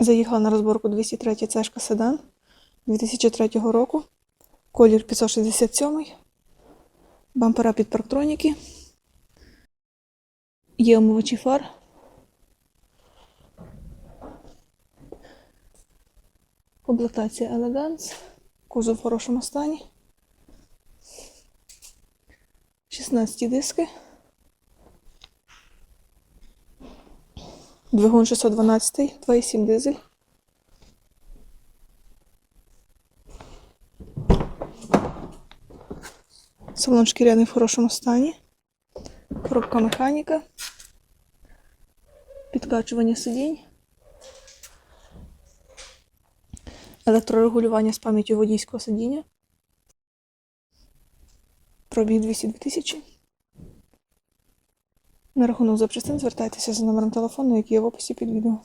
Заїхала на розборку 203 цешка седан 2003 року. Колір 567. Бампера під парктроніки. Є омивачі фар. Комплектація Elegance. Кузов в хорошому стані. 16 диски. Двигун 612, 2,7 дизель. Салон шкіряний в хорошому стані. Коробка механіка. Підкачування сидінь. Електрорегулювання з пам'яттю водійського сидіння. Пробіг 202 тисячі. На рахунок запчастин звертайтеся за номером телефону, який є в описі під відео.